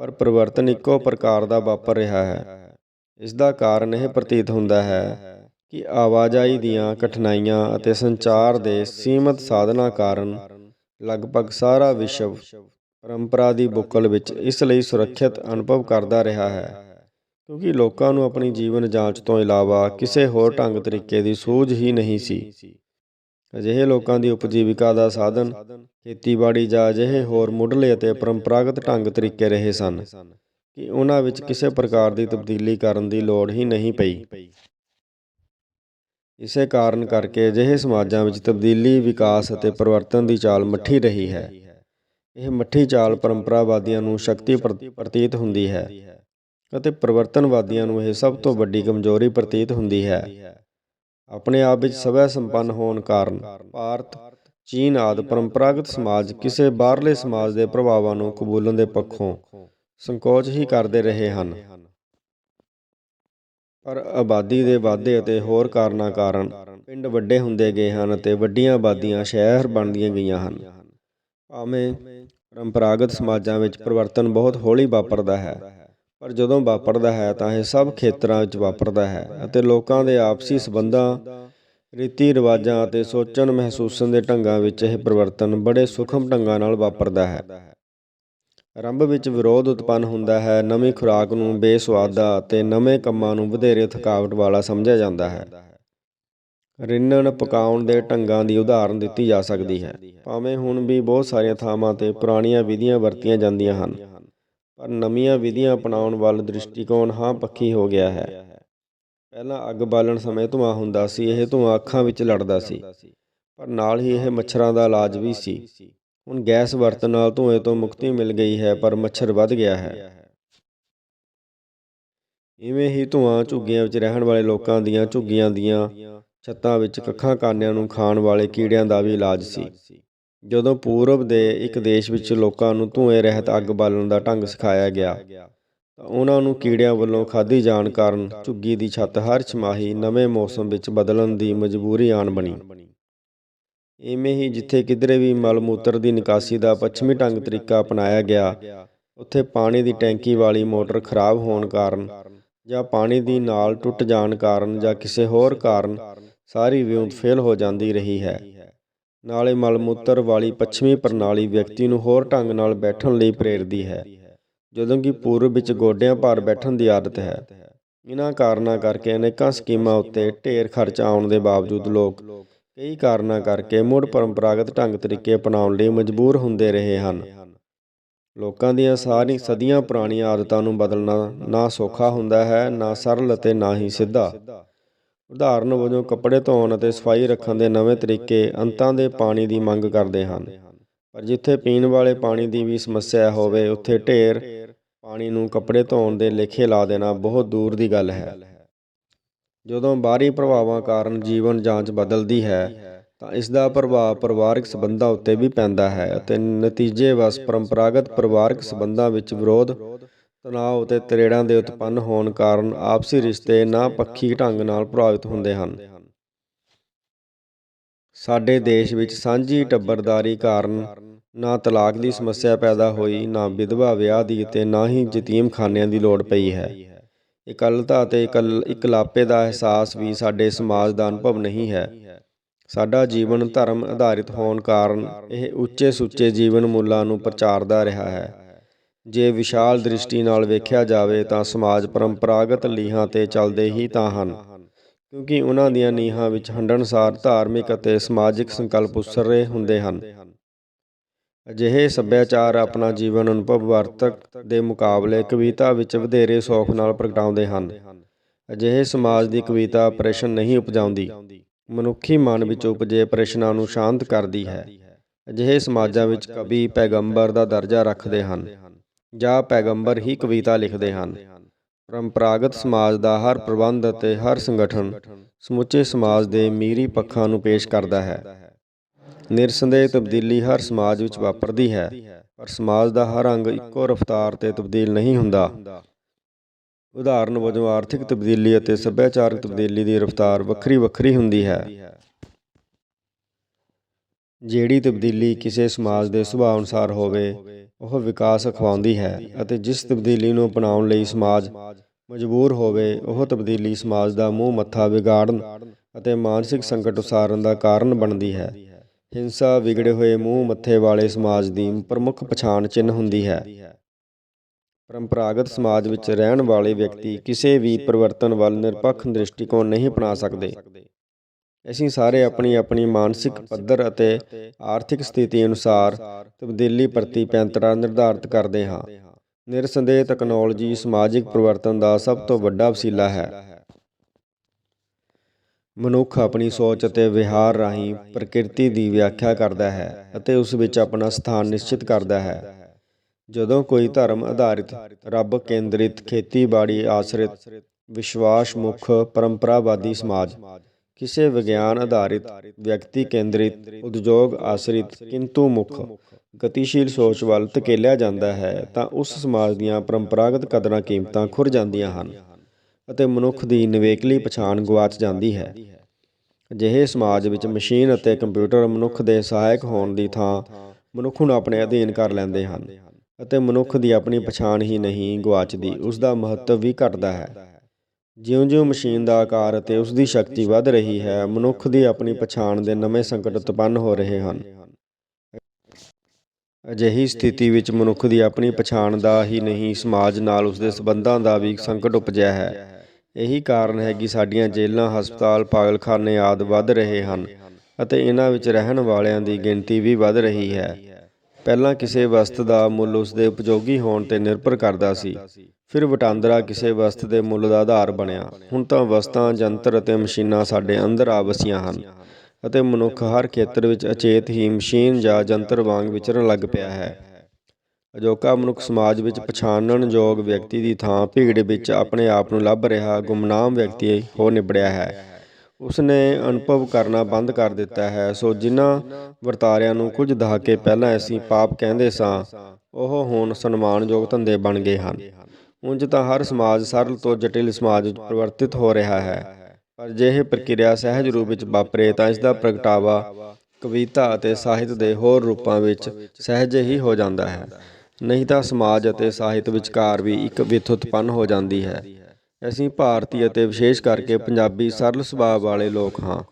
ਪਰ ਪਰਿਵਰਤਨ ਇੱਕੋ ਪ੍ਰਕਾਰ ਦਾ ਵਾਪਰ ਰਿਹਾ ਹੈ। ਇਸ ਦਾ ਕਾਰਨ ਇਹ ਪ੍ਰਤੀਤ ਹੁੰਦਾ ਹੈ ਕਿ ਆਵਾਜਾਈ ਦੀਆਂ ਕਠਿਨਾਈਆਂ ਅਤੇ ਸੰਚਾਰ ਦੇ ਸੀਮਤ ਸਾਧਨਾਂ ਕਾਰਨ ਲਗਭਗ ਸਾਰਾ ਵਿਸ਼ਵ ਪਰੰਪਰਾ ਦੀ ਬੁੱਕਲ ਵਿੱਚ ਇਸ ਲਈ ਸੁਰੱਖਿਅਤ ਅਨੁਭਵ ਕਰਦਾ ਰਿਹਾ ਹੈ, ਕਿਉਂਕਿ ਲੋਕਾਂ ਨੂੰ ਆਪਣੀ ਜੀਵਨ ਜਾਂਚ ਤੋਂ ਇਲਾਵਾ ਕਿਸੇ ਹੋਰ ਢੰਗ ਤਰੀਕੇ ਦੀ ਸੂਝ ਹੀ ਨਹੀਂ ਸੀ। ਅਜਿਹੇ ਲੋਕਾਂ ਦੀ ਉਪਜੀਵਿਕਾ ਦਾ ਸਾਧਨ ਖੇਤੀਬਾੜੀ ਜਾਂ ਅਜਿਹੇ ਹੋਰ ਮੁੱਢਲੇ ਅਤੇ ਪਰੰਪਰਾਗਤ ਢੰਗ ਤਰੀਕੇ ਰਹੇ ਸਨ, ਕਿ ਉਹਨਾਂ ਵਿੱਚ ਕਿਸੇ ਪ੍ਰਕਾਰ ਦੀ ਤਬਦੀਲੀ ਕਰਨ ਦੀ ਲੋੜ ਹੀ ਨਹੀਂ ਪਈ। ਇਸੇ ਕਾਰਨ ਕਰਕੇ ਅਜਿਹੇ ਸਮਾਜਾਂ ਵਿੱਚ ਤਬਦੀਲੀ, ਵਿਕਾਸ ਅਤੇ ਪਰਿਵਰਤਨ ਦੀ ਚਾਲ ਮੱਠੀ ਰਹੀ ਹੈ। ਇਹ ਮੱਠੀ ਚਾਲ ਪਰੰਪਰਾਵਾਦੀਆਂ ਨੂੰ ਸ਼ਕਤੀ ਪ੍ਰਤੀਤ ਹੁੰਦੀ ਹੈ ਅਤੇ ਪਰਿਵਰਤਨਵਾਦੀਆਂ ਨੂੰ ਇਹ ਸਭ ਤੋਂ ਵੱਡੀ ਕਮਜ਼ੋਰੀ ਪ੍ਰਤੀਤ ਹੁੰਦੀ ਹੈ। ਆਪਣੇ ਆਪ ਵਿੱਚ ਸਵੈ ਸੰਪੰਨ ਹੋਣ ਕਾਰਨ ਭਾਰਤ, ਚੀਨ ਆਦਿ ਪਰੰਪਰਾਗਤ ਸਮਾਜ ਕਿਸੇ ਬਾਹਰਲੇ ਸਮਾਜ ਦੇ ਪ੍ਰਭਾਵਾਂ ਨੂੰ ਕਬੂਲਣ ਦੇ ਪੱਖੋਂ ਸੰਕੋਚ ਹੀ ਕਰਦੇ ਰਹੇ ਹਨ। ਪਰ ਆਬਾਦੀ ਦੇ ਵਾਧੇ ਅਤੇ ਹੋਰ ਕਾਰਨਾਂ ਕਾਰਨ ਪਿੰਡ ਵੱਡੇ ਹੁੰਦੇ ਗਏ ਹਨ ਅਤੇ ਵੱਡੀਆਂ ਆਬਾਦੀਆਂ ਸ਼ਹਿਰ ਬਣਦੀਆਂ ਗਈਆਂ ਹਨ। ਭਾਵੇਂ ਪਰੰਪਰਾਗਤ ਸਮਾਜਾਂ ਵਿੱਚ ਪਰਿਵਰਤਨ ਬਹੁਤ ਹੌਲੀ ਵਾਪਰਦਾ ਹੈ, ਪਰ ਜਦੋਂ ਵਾਪਰਦਾ ਹੈ ਤਾਂ ਇਹ ਸਭ ਖੇਤਰਾਂ ਵਿੱਚ ਵਾਪਰਦਾ ਹੈ ਅਤੇ ਲੋਕਾਂ ਦੇ ਆਪਸੀ ਸਬੰਧਾਂ, ਰੀਤੀ ਰਿਵਾਜਾਂ ਅਤੇ ਸੋਚਣ ਮਹਿਸੂਸਣ ਦੇ ਢੰਗਾਂ ਵਿੱਚ ਇਹ ਪਰਿਵਰਤਨ ਬੜੇ ਸੂਖਮ ਢੰਗਾਂ ਨਾਲ ਵਾਪਰਦਾ ਹੈ। ਆਰੰਭ ਵਿੱਚ ਵਿਰੋਧ ਉਤਪੰਨ ਹੁੰਦਾ ਹੈ, ਨਵੀਂ ਖੁਰਾਕ ਨੂੰ ਬੇਸਵਾਦਾ ਅਤੇ ਨਵੇਂ ਕੰਮਾਂ ਨੂੰ ਵਧੇਰੇ ਥਕਾਵਟ ਵਾਲਾ ਸਮਝਿਆ ਜਾਂਦਾ ਹੈ। ਰਿੰਨਣ ਪਕਾਉਣ ਦੇ ਢੰਗਾਂ ਦੀ ਉਦਾਹਰਨ ਦਿੱਤੀ ਜਾ ਸਕਦੀ ਹੈ। ਭਾਵੇਂ ਹੁਣ ਵੀ ਬਹੁਤ ਸਾਰੀਆਂ ਥਾਵਾਂ ਤੇ ਪੁਰਾਣੀਆਂ ਵਿਧੀਆਂ ਵਰਤੀਆਂ ਜਾਂਦੀਆਂ ਹਨ, ਪਰ ਨਵੀਆਂ ਵਿਧੀਆਂ ਅਪਣਾਉਣ ਵੱਲ ਦ੍ਰਿਸ਼ਟੀਕੋਣ ਹਾਂ ਪੱਖੀ ਹੋ ਗਿਆ ਹੈ। ਪਹਿਲਾਂ ਅੱਗ ਬਾਲਣ ਸਮੇਂ ਧੂਆਂ ਹੁੰਦਾ ਸੀ, ਇਹ ਧੂਆਂ ਅੱਖਾਂ ਵਿੱਚ ਲੜਦਾ ਸੀ, ਪਰ ਨਾਲ ਹੀ ਇਹ ਮੱਛਰਾਂ ਦਾ ਇਲਾਜ ਵੀ ਸੀ। ਹੁਣ ਗੈਸ ਵਰਤਣ ਨਾਲ ਧੂਏ ਤੋਂ ਮੁਕਤੀ ਮਿਲ ਗਈ ਹੈ, ਪਰ ਮੱਛਰ ਵੱਧ ਗਿਆ ਹੈ। ਇਵੇਂ ਹੀ ਧੂਆਂ ਝੁੱਗੀਆਂ ਵਿੱਚ ਰਹਿਣ ਵਾਲੇ ਲੋਕਾਂ ਦੀਆਂ ਝੁੱਗੀਆਂ ਦੀਆਂ ਛੱਤਾਂ ਵਿੱਚ ਕੱਖਾਂ ਕਾਨਿਆਂ ਨੂੰ ਖਾਣ ਵਾਲੇ ਕੀੜਿਆਂ ਦਾ ਵੀ ਇਲਾਜ ਸੀ। ਜਦੋਂ ਪੂਰਬ ਦੇ ਇੱਕ ਦੇਸ਼ ਵਿੱਚ ਲੋਕਾਂ ਨੂੰ ਧੂਏ ਰਹਿਤ ਅੱਗ ਬਾਲਣ ਦਾ ਢੰਗ ਸਿਖਾਇਆ ਗਿਆ, ਤਾਂ ਉਹਨਾਂ ਨੂੰ ਕੀੜਿਆਂ ਵੱਲੋਂ ਖਾਧੀ ਜਾਣ ਕਾਰਨ ਝੁੱਗੀ ਦੀ ਛੱਤ ਹਰ ਛਮਾਹੀ ਨਵੇਂ ਮੌਸਮ ਵਿੱਚ ਬਦਲਣ ਦੀ ਮਜਬੂਰੀ ਆਣ ਬਣੀ। ਇਵੇਂ ਹੀ ਜਿੱਥੇ ਕਿਧਰੇ ਵੀ ਮਲ ਮੂਤਰ ਦੀ ਨਿਕਾਸੀ ਦਾ ਪੱਛਮੀ ਢੰਗ ਤਰੀਕਾ ਅਪਣਾਇਆ ਗਿਆ, ਉੱਥੇ ਪਾਣੀ ਦੀ ਟੈਂਕੀ ਵਾਲੀ ਮੋਟਰ ਖਰਾਬ ਹੋਣ ਕਾਰਨ ਜਾਂ ਪਾਣੀ ਦੀ ਨਾਲ ਟੁੱਟ ਜਾਣ ਕਾਰਨ ਜਾਂ ਕਿਸੇ ਹੋਰ ਕਾਰਨ ਸਾਰੀ ਵਿਉਂਤ ਫੇਲ ਹੋ ਜਾਂਦੀ ਰਹੀ ਹੈ। ਨਾਲੇ ਮਲ ਮੂਤਰ ਵਾਲੀ ਪੱਛਮੀ ਪ੍ਰਣਾਲੀ ਵਿਅਕਤੀ ਨੂੰ ਹੋਰ ਢੰਗ ਨਾਲ ਬੈਠਣ ਲਈ ਪ੍ਰੇਰਦੀ ਹੈ, ਜਦੋਂ ਕਿ ਪੂਰਬ ਵਿੱਚ ਗੋਡਿਆਂ ਭਾਰ ਬੈਠਣ ਦੀ ਆਦਤ ਹੈ। ਇਹਨਾਂ ਕਾਰਨਾਂ ਕਰਕੇ ਅਨੇਕਾਂ ਸਕੀਮਾਂ ਉੱਤੇ ਢੇਰ ਖਰਚ ਆਉਣ ਦੇ ਬਾਵਜੂਦ ਲੋਕ ਕਈ ਕਾਰਨਾਂ ਕਰਕੇ ਮੁੜ ਪਰੰਪਰਾਗਤ ਢੰਗ ਤਰੀਕੇ ਅਪਣਾਉਣ ਲਈ ਮਜਬੂਰ ਹੁੰਦੇ ਰਹੇ ਹਨ। ਲੋਕਾਂ ਦੀਆਂ ਸਾਰੀ ਸਦੀਆਂ ਪੁਰਾਣੀਆਂ ਆਦਤਾਂ ਨੂੰ ਬਦਲਣਾ ਨਾ ਸੌਖਾ ਹੁੰਦਾ ਹੈ, ਨਾ ਸਰਲ ਅਤੇ ਨਾ ਹੀ ਸਿੱਧਾ। ਉਦਾਹਰਨ ਵਜੋਂ ਕੱਪੜੇ ਧੋਣ ਅਤੇ ਸਫ਼ਾਈ ਰੱਖਣ ਦੇ ਨਵੇਂ ਤਰੀਕੇ ਅੰਤਾਂ ਦੇ ਪਾਣੀ ਦੀ ਮੰਗ ਕਰਦੇ ਹਨ। ਪਰ ਜਿੱਥੇ ਪੀਣ ਵਾਲੇ ਪਾਣੀ ਦੀ ਵੀ ਸਮੱਸਿਆ ਹੋਵੇ, ਉੱਥੇ ਢੇਰ ਪਾਣੀ ਨੂੰ ਕੱਪੜੇ ਧੋਣ ਦੇ ਲੇਖੇ ਲਾ ਦੇਣਾ ਬਹੁਤ ਦੂਰ ਦੀ ਗੱਲ ਹੈ। ਜਦੋਂ ਬਾਹਰੀ ਪ੍ਰਭਾਵਾਂ ਕਾਰਨ ਜੀਵਨ ਜਾਂਚ ਬਦਲਦੀ ਹੈ, ਤਾਂ ਇਸ ਦਾ ਪ੍ਰਭਾਵ ਪਰਿਵਾਰਕ ਸਬੰਧਾਂ ਉੱਤੇ ਵੀ ਪੈਂਦਾ ਹੈ ਅਤੇ ਨਤੀਜੇ ਵਸ ਪਰੰਪਰਾਗਤ ਪਰਿਵਾਰਕ ਸਬੰਧਾਂ ਵਿੱਚ ਵਿਰੋਧ, ਤਣਾਅ ਅਤੇ ਤਰੇੜਾਂ ਦੇ ਉਤਪੰਨ ਹੋਣ ਕਾਰਨ ਆਪਸੀ ਰਿਸ਼ਤੇ ਨਾ ਪੱਖੀ ਢੰਗ ਨਾਲ ਪ੍ਰਭਾਵਿਤ ਹੁੰਦੇ ਹਨ। ਸਾਡੇ ਦੇਸ਼ ਵਿੱਚ ਸਾਂਝੀ ਟੱਬਰਦਾਰੀ ਕਾਰਨ ਨਾ ਤਲਾਕ ਦੀ ਸਮੱਸਿਆ ਪੈਦਾ ਹੋਈ, ਨਾ ਵਿਧਵਾ ਵਿਆਹ ਦੀ ਅਤੇ ਨਾ ਹੀ ਯਤੀਮਖਾਨਿਆਂ ਦੀ ਲੋੜ ਪਈ ਹੈ। ਇਕੱਲਤਾ ਅਤੇ ਇਕੱਲ ਇਕਲਾਪੇ ਦਾ ਅਹਿਸਾਸ ਵੀ ਸਾਡੇ ਸਮਾਜ ਦਾ ਅਨੁਭਵ ਨਹੀਂ ਹੈ। ਸਾਡਾ ਜੀਵਨ ਧਰਮ ਆਧਾਰਿਤ ਹੋਣ ਕਾਰਨ ਇਹ ਉੱਚੇ ਸੁੱਚੇ ਜੀਵਨ ਮੁੱਲਾਂ ਨੂੰ ਪ੍ਰਚਾਰਦਾ ਰਿਹਾ ਹੈ। ਜੇ ਵਿਸ਼ਾਲ ਦ੍ਰਿਸ਼ਟੀ ਨਾਲ ਵੇਖਿਆ ਜਾਵੇ ਤਾਂ ਸਮਾਜ ਪਰੰਪਰਾਗਤ ਲੀਹਾਂ ਤੇ ਚੱਲਦੇ ਹੀ ਤਾਂ ਹਨ। ਕਿਉਂਕਿ ਉਹਨਾਂ ਦੀਆਂ ਨੀਹਾਂ ਵਿੱਚ ਹੰਡਣਸਾਰ ਧਾਰਮਿਕ ਅਤੇ ਸਮਾਜਿਕ ਸੰਕਲਪ ਉਸਰੇ ਹੁੰਦੇ ਹਨ। ਅਜਿਹੇ ਸੱਭਿਆਚਾਰ ਆਪਣਾ ਜੀਵਨ ਅਨੁਭਵ ਵਰਤਕ ਦੇ ਮੁਕਾਬਲੇ ਕਵਿਤਾ ਵਿੱਚ ਵਧੇਰੇ ਸੌਖ ਨਾਲ ਪ੍ਰਗਟਾਉਂਦੇ ਹਨ। ਅਜਿਹੇ ਸਮਾਜ ਦੀ ਕਵਿਤਾ ਪ੍ਰਸ਼ਨ ਨਹੀਂ ਉਪਜਾਉਂਦੀ। ਮਨੁੱਖੀ ਮਨ ਵਿੱਚ ਉਪਜੇ ਪ੍ਰਸ਼ਨਾਂ ਨੂੰ ਸ਼ਾਂਤ ਕਰਦੀ ਹੈ। ਅਜਿਹੇ ਸਮਾਜਾਂ ਵਿੱਚ ਕਵੀ ਪੈਗੰਬਰ ਦਾ ਦਰਜਾ ਰੱਖਦੇ ਹਨ ਜਾਂ ਪੈਗੰਬਰ ਹੀ ਕਵਿਤਾ ਲਿਖਦੇ ਹਨ। ਪਰੰਪਰਾਗਤ ਸਮਾਜ ਦਾ ਹਰ ਪ੍ਰਬੰਧ ਅਤੇ ਹਰ ਸੰਗਠਨ ਸਮੁੱਚੇ ਸਮਾਜ ਦੇ ਮੀਰੀ ਪੱਖਾਂ ਨੂੰ ਪੇਸ਼ ਕਰਦਾ ਹੈ। ਨਿਰਸੰਦੇਹ ਤਬਦੀਲੀ ਹਰ ਸਮਾਜ ਵਿੱਚ ਵਾਪਰਦੀ ਹੈ, ਪਰ ਸਮਾਜ ਦਾ ਹਰ ਅੰਗ ਇੱਕੋ ਰਫ਼ਤਾਰ ਤੇ ਤਬਦੀਲ ਨਹੀਂ ਹੁੰਦਾ। ਉਦਾਹਰਨ ਵਜੋਂ ਆਰਥਿਕ ਤਬਦੀਲੀ ਅਤੇ ਸੱਭਿਆਚਾਰਕ ਤਬਦੀਲੀ ਦੀ ਰਫ਼ਤਾਰ ਵੱਖਰੀ ਵੱਖਰੀ ਹੁੰਦੀ ਹੈ। ਜਿਹੜੀ ਤਬਦੀਲੀ ਕਿਸੇ ਸਮਾਜ ਦੇ ਸੁਭਾਅ ਅਨੁਸਾਰ ਹੋਵੇ, ਉਹ ਵਿਕਾਸ ਅਖਵਾਉਂਦੀ ਹੈ ਅਤੇ ਜਿਸ ਤਬਦੀਲੀ ਨੂੰ ਅਪਣਾਉਣ ਲਈ ਸਮਾਜ ਮਜਬੂਰ ਹੋਵੇ, ਉਹ ਤਬਦੀਲੀ ਸਮਾਜ ਦਾ ਮੂੰਹ ਮੱਥਾ ਵਿਗਾੜਨ ਅਤੇ ਮਾਨਸਿਕ ਸੰਕਟ ਉਸਾਰਨ ਦਾ ਕਾਰਨ ਬਣਦੀ ਹੈ। ਹਿੰਸਾ ਵਿਗੜੇ ਹੋਏ ਮੂੰਹ ਮੱਥੇ ਵਾਲੇ ਸਮਾਜ ਦੀ ਪ੍ਰਮੁੱਖ ਪਛਾਣ ਚਿੰਨ੍ਹ ਹੁੰਦੀ ਹੈ। ਪਰੰਪਰਾਗਤ ਸਮਾਜ ਵਿੱਚ ਰਹਿਣ ਵਾਲੇ ਵਿਅਕਤੀ ਕਿਸੇ ਵੀ ਪਰਿਵਰਤਨ ਵੱਲ ਨਿਰਪੱਖ ਦ੍ਰਿਸ਼ਟੀਕੋਣ ਨਹੀਂ ਅਪਣਾ ਸਕਦੇ। ਅਸੀਂ ਸਾਰੇ ਆਪਣੀ ਆਪਣੀ ਮਾਨਸਿਕ ਪੱਧਰ ਅਤੇ ਆਰਥਿਕ ਸਥਿਤੀ ਅਨੁਸਾਰ ਤਬਦੀਲੀ ਪ੍ਰਤੀ ਪੈਂਤਰਾ ਨਿਰਧਾਰਤ ਕਰਦੇ ਹਾਂ। ਨਿਰਸੰਦੇਹ ਤਕਨਾਲੋਜੀ ਸਮਾਜਿਕ ਪਰਿਵਰਤਨ ਦਾ ਸਭ ਤੋਂ ਵੱਡਾ ਵਸੀਲਾ ਹੈ। ਮਨੁੱਖ ਆਪਣੀ ਸੋਚ ਅਤੇ ਵਿਹਾਰ ਰਾਹੀਂ ਪ੍ਰਕਿਰਤੀ ਦੀ ਵਿਆਖਿਆ ਕਰਦਾ ਹੈ ਅਤੇ ਉਸ ਵਿੱਚ ਆਪਣਾ ਸਥਾਨ ਨਿਸ਼ਚਿਤ ਕਰਦਾ ਹੈ। ਜਦੋਂ ਕੋਈ ਧਰਮ ਆਧਾਰਿਤ, ਰੱਬ ਕੇਂਦਰਿਤ, ਖੇਤੀਬਾੜੀ ਆਸਰਿਤ, ਵਿਸ਼ਵਾਸ ਮੁਖ, ਪਰੰਪਰਾਵਾਦੀ ਸਮਾਜ, ਕਿਸੇ ਵਿਗਿਆਨ ਆਧਾਰਿਤ, ਵਿਅਕਤੀ ਕੇਂਦਰਿਤ, ਉਦਯੋਗ ਆਸਰਿਤ, ਕਿੰਤੂ ਮੁਖ, ਗਤੀਸ਼ੀਲ ਸੋਚ ਵੱਲ ਧਕੇਲਿਆ ਜਾਂਦਾ ਹੈ, ਤਾਂ ਉਸ ਸਮਾਜ ਦੀਆਂ ਪਰੰਪਰਾਗਤ ਕਦਰਾਂ ਕੀਮਤਾਂ ਖੁਰ ਜਾਂਦੀਆਂ ਹਨ। ਅਤੇ ਮਨੁੱਖ ਦੀ ਨਿਵੇਕਲੀ ਪਛਾਣ ਗਵਾਚ ਜਾਂਦੀ ਹੈ। ਅਜਿਹੇ ਸਮਾਜ ਵਿੱਚ ਮਸ਼ੀਨ ਅਤੇ ਕੰਪਿਊਟਰ ਮਨੁੱਖ ਦੇ ਸਹਾਇਕ ਹੋਣ ਦੀ ਥਾਂ ਮਨੁੱਖ ਨੂੰ ਆਪਣੇ ਅਧੀਨ ਕਰ ਲੈਂਦੇ ਹਨ ਅਤੇ ਮਨੁੱਖ ਦੀ ਆਪਣੀ ਪਛਾਣ ਹੀ ਨਹੀਂ ਗਵਾਚਦੀ ਉਸ ਦਾ ਮਹੱਤਵ ਵੀ ਘਟਦਾ ਹੈ। ਜਿਉਂ-ਜਿਉਂ ਮਸ਼ੀਨ ਦਾ ਆਕਾਰ ਅਤੇ ਉਸ ਦੀ ਸ਼ਕਤੀ ਵੱਧ ਰਹੀ ਹੈ, ਮਨੁੱਖ ਦੀ ਆਪਣੀ ਪਛਾਣ ਦੇ ਨਵੇਂ ਸੰਕਟ ਉਤਪੰਨ ਹੋ ਰਹੇ ਹਨ। ਅਜਿਹੀ ਸਥਿਤੀ ਵਿੱਚ ਮਨੁੱਖ ਦੀ ਆਪਣੀ ਪਛਾਣ ਦਾ ਹੀ ਨਹੀਂ, ਸਮਾਜ ਨਾਲ ਉਸ ਦੇ ਸਬੰਧਾਂ ਦਾ ਵੀ ਸੰਕਟ ਉਪਜਿਆ ਹੈ। ਇਹੀ ਕਾਰਨ ਹੈ ਕਿ ਸਾਡੀਆਂ ਜੇਲ੍ਹਾਂ, ਹਸਪਤਾਲ, ਪਾਗਲਖਾਨੇ ਆਦਿ ਵੱਧ ਰਹੇ ਹਨ ਅਤੇ ਇਹਨਾਂ ਵਿੱਚ ਰਹਿਣ ਵਾਲਿਆਂ ਦੀ ਗਿਣਤੀ ਵੀ ਵੱਧ ਰਹੀ ਹੈ। ਪਹਿਲਾਂ ਕਿਸੇ ਵਸਤ ਦਾ ਮੁੱਲ ਉਸ ਦੇ ਉਪਯੋਗੀ ਹੋਣ ਤੇ ਨਿਰਭਰ ਕਰਦਾ ਸੀ। ਫਿਰ ਵਟਾਂਦਰਾ ਕਿਸੇ ਵਸਤ ਦੇ ਮੁੱਲ ਦਾ ਆਧਾਰ ਬਣਿਆ। ਹੁਣ ਤਾਂ ਵਸਤਾਂ, ਜੰਤਰ ਅਤੇ ਮਸ਼ੀਨਾਂ ਸਾਡੇ ਅੰਦਰ ਆ ਵਸੀਆਂ ਹਨ ਅਤੇ ਮਨੁੱਖ ਹਰ ਖੇਤਰ ਵਿੱਚ ਅਚੇਤ ਹੀ ਮਸ਼ੀਨ ਜਾਂ ਜੰਤਰ ਵਾਂਗ ਵਿਚਰਨ ਲੱਗ ਪਿਆ ਹੈ। ਅਜੋਕਾ ਮਨੁੱਖ ਸਮਾਜ ਵਿੱਚ ਪਛਾਣਨ ਯੋਗ ਵਿਅਕਤੀ ਦੀ ਥਾਂ ਭੀੜ ਵਿੱਚ ਆਪਣੇ ਆਪ ਨੂੰ ਲੱਭ ਰਿਹਾ ਗੁੰਮਨਾਮ ਵਿਅਕਤੀ ਹੋ ਨਿਬੜਿਆ ਹੈ। ਉਸਨੇ ਅਨੁਭਵ ਕਰਨਾ ਬੰਦ ਕਰ ਦਿੱਤਾ ਹੈ। ਸੋ ਜਿਨ੍ਹਾਂ ਵਰਤਾਰਿਆਂ ਨੂੰ ਕੁਝ ਦਹਾਕੇ ਪਹਿਲਾਂ ਅਸੀਂ ਪਾਪ ਕਹਿੰਦੇ ਸਾਂ, ਉਹ ਹੁਣ ਸਨਮਾਨਯੋਗ ਧੰਦੇ ਬਣ ਗਏ ਹਨ। ਉਂਝ ਤਾਂ ਹਰ ਸਮਾਜ ਸਰਲ ਤੋਂ ਜਟਿਲ ਸਮਾਜ ਵਿੱਚ ਪਰਿਵਰਤਿਤ ਹੋ ਰਿਹਾ ਹੈ। ਪਰ ਜੇ ਇਹ ਪ੍ਰਕਿਰਿਆ ਸਹਿਜ ਰੂਪ ਵਿੱਚ ਵਾਪਰੇ ਤਾਂ ਇਸ ਦਾ ਪ੍ਰਗਟਾਵਾ ਕਵਿਤਾ ਅਤੇ ਸਾਹਿਤ ਦੇ ਹੋਰ ਰੂਪਾਂ ਵਿੱਚ ਸਹਿਜ ਹੀ ਹੋ ਜਾਂਦਾ ਹੈ। ਨਹੀਂ ਤਾਂ ਸਮਾਜ ਅਤੇ ਸਾਹਿਤ ਵਿਚਕਾਰ ਵੀ ਇੱਕ ਵਿਥ ਉਤਪੰਨ ਹੋ ਜਾਂਦੀ ਹੈ। ਅਸੀਂ ਭਾਰਤੀ ਅਤੇ ਵਿਸ਼ੇਸ਼ ਕਰਕੇ ਪੰਜਾਬੀ ਸਰਲ ਸੁਭਾਅ ਵਾਲੇ ਲੋਕ ਹਾਂ।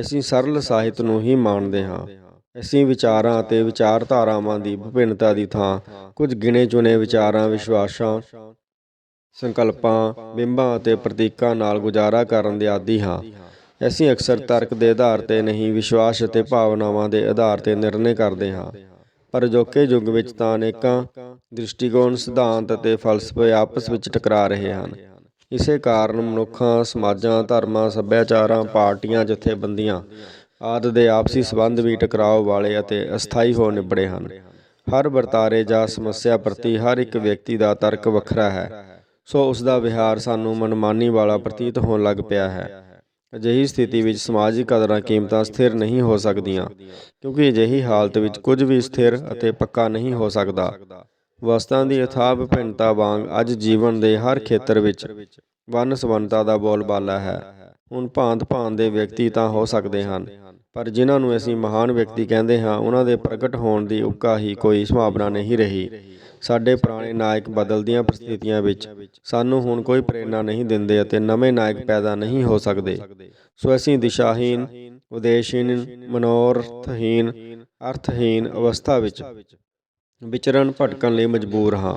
ਅਸੀਂ ਸਰਲ ਸਾਹਿਤ ਨੂੰ ਹੀ ਮਾਣਦੇ ਹਾਂ। ਅਸੀਂ ਵਿਚਾਰਾਂ ਅਤੇ ਵਿਚਾਰਧਾਰਾਵਾਂ ਦੀ ਵਿਭਿੰਨਤਾ ਦੀ ਥਾਂ, ਕੁਝ ਗਿਣੇ ਚੁਣੇ ਵਿਚਾਰਾਂ, ਵਿਸ਼ਵਾਸਾਂ, ਸੰਕਲਪਾਂ, ਬਿੰਬਾਂ ਅਤੇ ਪ੍ਰਤੀਕਾਂ ਨਾਲ ਗੁਜ਼ਾਰਾ ਕਰਨ ਦੇ ਆਦੀ ਹਾਂ। ਅਸੀਂ ਅਕਸਰ ਤਰਕ ਦੇ ਆਧਾਰ ਤੇ ਨਹੀਂ, ਵਿਸ਼ਵਾਸ ਅਤੇ ਭਾਵਨਾਵਾਂ ਦੇ ਆਧਾਰ ਤੇ ਨਿਰਣੇ ਕਰਦੇ ਹਾਂ। ਪਰ ਅਜੋਕੇ ਯੁੱਗ ਵਿੱਚ ਤਾਂ ਅਨੇਕਾਂ ਦ੍ਰਿਸ਼ਟੀਕੋਣ ਸਿਧਾਂਤ ਅਤੇ ਫਲਸਫੇ ਆਪਸ ਵਿੱਚ ਟਕਰਾ ਰਹੇ ਹਨ। ਇਸੇ ਕਾਰਨ ਮਨੁੱਖਾਂ, ਸਮਾਜਾਂ, ਧਰਮਾਂ, ਸੱਭਿਆਚਾਰਾਂ, ਪਾਰਟੀਆਂ, ਜਥੇਬੰਦੀਆਂ ਆਦਿ ਦੇ ਆਪਸੀ ਸੰਬੰਧ ਵੀ ਟਕਰਾਓ ਵਾਲੇ ਅਤੇ ਅਸਥਾਈ ਹੋ ਨਿਬੜੇ ਹਨ। ਹਰ ਵਰਤਾਰੇ ਜਾਂ ਸਮੱਸਿਆ ਪ੍ਰਤੀ ਹਰ ਇੱਕ ਵਿਅਕਤੀ ਦਾ ਤਰਕ ਵੱਖਰਾ ਹੈ। ਸੋ ਉਸ ਦਾ ਵਿਹਾਰ ਸਾਨੂੰ ਮਨਮਾਨੀ ਵਾਲਾ ਪ੍ਰਤੀਤ ਹੋਣ ਲੱਗ ਪਿਆ ਹੈ। ਅਜਿਹੀ ਸਥਿਤੀ ਵਿੱਚ ਸਮਾਜਿਕ ਕਦਰਾਂ ਕੀਮਤਾਂ ਸਥਿਰ ਨਹੀਂ ਹੋ ਸਕਦੀਆਂ, ਕਿਉਂਕਿ ਅਜਿਹੀ ਹਾਲਤ ਵਿੱਚ ਕੁਝ ਵੀ ਸਥਿਰ ਅਤੇ ਪੱਕਾ ਨਹੀਂ ਹੋ ਸਕਦਾ। ਵਸਤਾਂ ਦੀ ਅਥਾਹ ਵਿਭਿੰਨਤਾ ਵਾਂਗ ਅੱਜ ਜੀਵਨ ਦੇ ਹਰ ਖੇਤਰ ਵਿੱਚ ਵੰਨ ਸਵੰਨਤਾ ਦਾ ਬੋਲਬਾਲਾ ਹੈ। ਹੁਣ ਭਾਂਤ ਭਾਂਤ ਦੇ ਵਿਅਕਤੀ ਤਾਂ ਹੋ ਸਕਦੇ ਹਨ, ਪਰ ਜਿਨ੍ਹਾਂ ਨੂੰ ਅਸੀਂ ਮਹਾਨ ਵਿਅਕਤੀ ਕਹਿੰਦੇ ਹਾਂ, ਉਹਨਾਂ ਦੇ ਪ੍ਰਗਟ ਹੋਣ ਦੀ ਉੱਕਾ ਹੀ ਕੋਈ ਸੰਭਾਵਨਾ ਨਹੀਂ ਰਹੀ। ਸਾਡੇ ਪੁਰਾਣੇ ਨਾਇਕ ਬਦਲਦੀਆਂ ਪ੍ਰਸਥਿਤੀਆਂ ਵਿੱਚ ਸਾਨੂੰ ਹੁਣ ਕੋਈ ਪ੍ਰੇਰਣਾ ਨਹੀਂ ਦਿੰਦੇ ਅਤੇ ਨਵੇਂ ਨਾਇਕ ਪੈਦਾ ਨਹੀਂ ਹੋ ਸਕਦੇ। ਸੋ ਅਸੀਂ ਦਿਸ਼ਾਹੀਨ ਉਦੇਸ਼ਹੀਨ ਮਨੋਰਥਹੀਨ ਅਰਥਹੀਨ ਅਵਸਥਾ ਵਿੱਚ ਵਿਚਰਨ ਭਟਕਣ ਲਈ ਮਜਬੂਰ ਹਾਂ।